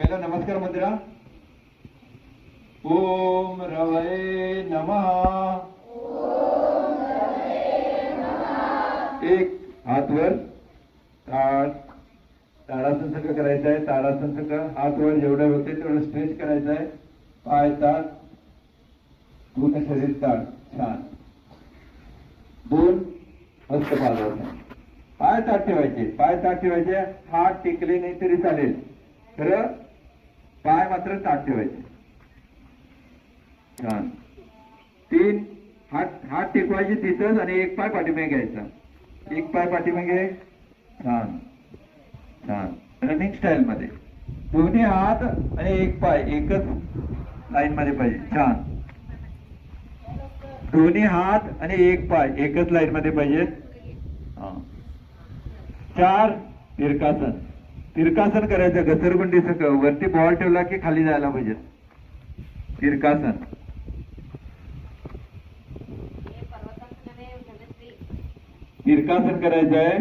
नमस्कार मंदिरा. ओम रवये नमः. एक हातवर वर ताड ताडासन सगळं करायचं आहे. ताडासन सगळं हात वर जेवढं होते तेवढं स्ट्रेच करायचं आहे. पाय ताड पूर्ण शरीर ताड. छान. दोन हस्त पाय ताट ठेवायचे. पाय ताट ठेवायचे. हात टेकले नाही तरी चालेल. खरं? पाय मात्र ताट ठेवायचे. छान. तीन हात हात टेकवायचे तिथंच आणि एक पाय पाठीमागे घ्यायचा. एक पाय पाठीमागे. छान. छान. रनिंग स्टाईल मध्ये. दोन्ही हात आणि एक पाय एकच लाईन मध्ये पाहिजे. छान. दोन्ही हात आणि एक पाय एकच लाईन मध्ये पाहिजेत हा. चार तिरकासन तिरकासन करायचं घसरगुंडी वरती बॉल ठेवला की खाली जायला पाहिजे. तिरकासन. तिरकासन करायचं आहे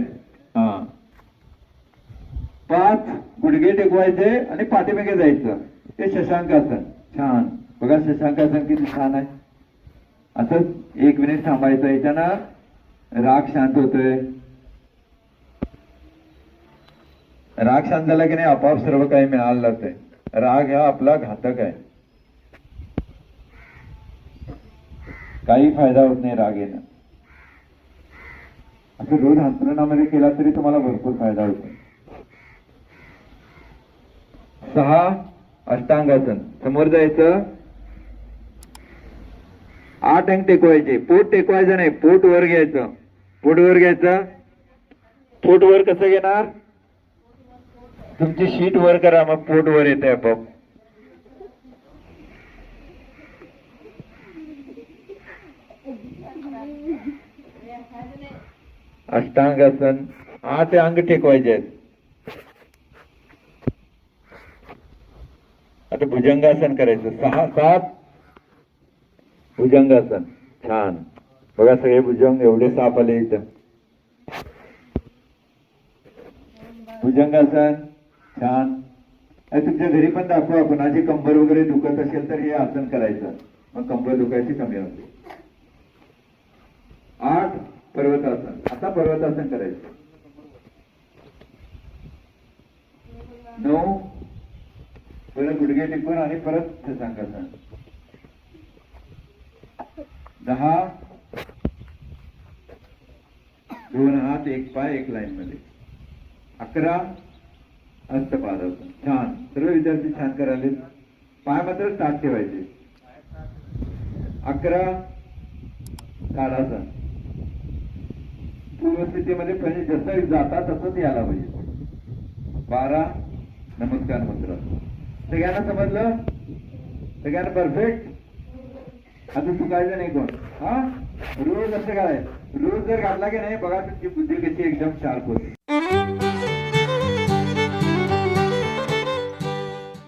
हा. पाच गुडघे टेकवायचे आणि पाठीमागे जायचं. ते शशांकासन. छान. बघा शशांकासन किती छान आहे. असंच एक मिनिट थांबायचं याच्यानं. राग शांत होतोय. राग शांत झाला की नाही आपाप सर्व काही मिळालं लागतंय. राग हा आपला घातक आहे. काही फायदा होत नाही राग येणं. असं रोज अंतरणामध्ये केला तरी तुम्हाला भरपूर फायदा होतो. सहा अष्टांगासन. समोर जायचं. आठ अंग टेकवायचे. पोट टेकवायचं नाही पोट वर घ्यायचं. पोट वर घ्यायचं. पोट वर कसं घेणार? तुमची शीट वर करा मग पोट वर येते आपोआप. अष्टांगासन आठ अंग टेकवायचे आहेत. आता भुजंगासन करायचं. सहा सात. भुजंगासन. छान. बघा सगळे भुजंग एवढे साप आले इथं. भुजंगासन. छान. तुमच्या घरी पण दाखवा आपण. आधी कंबर वगैरे दुखत असेल तर हे आसन करायचं. मग कंबर दुखायची कमी होते. आठ पर्वतासन आता पर्वतासन करायचं. नऊ. परत गुडघे टिकून आणि परत सांगायचं दहा. दोन हात एक पाय एक लाईन मध्ये अकरा. हस्तपादासन छान. सर्व विद्यार्थी छान करायले पाय मात्र ताट ठेवायचे. अकरा काढायचा पूर्वस्थितीमध्ये पहिले जसं जाता तसंच यायला पाहिजे. बारा नमस्कार मंत्र. सगळ्यांना समजलं? सगळ्यांना परफेक्ट आता चुकायचं नाही कोण? हा? रोज असं काय रोज जर घातला की नाही बघा तुमची बुद्धी कशी एकदम शार्प होते.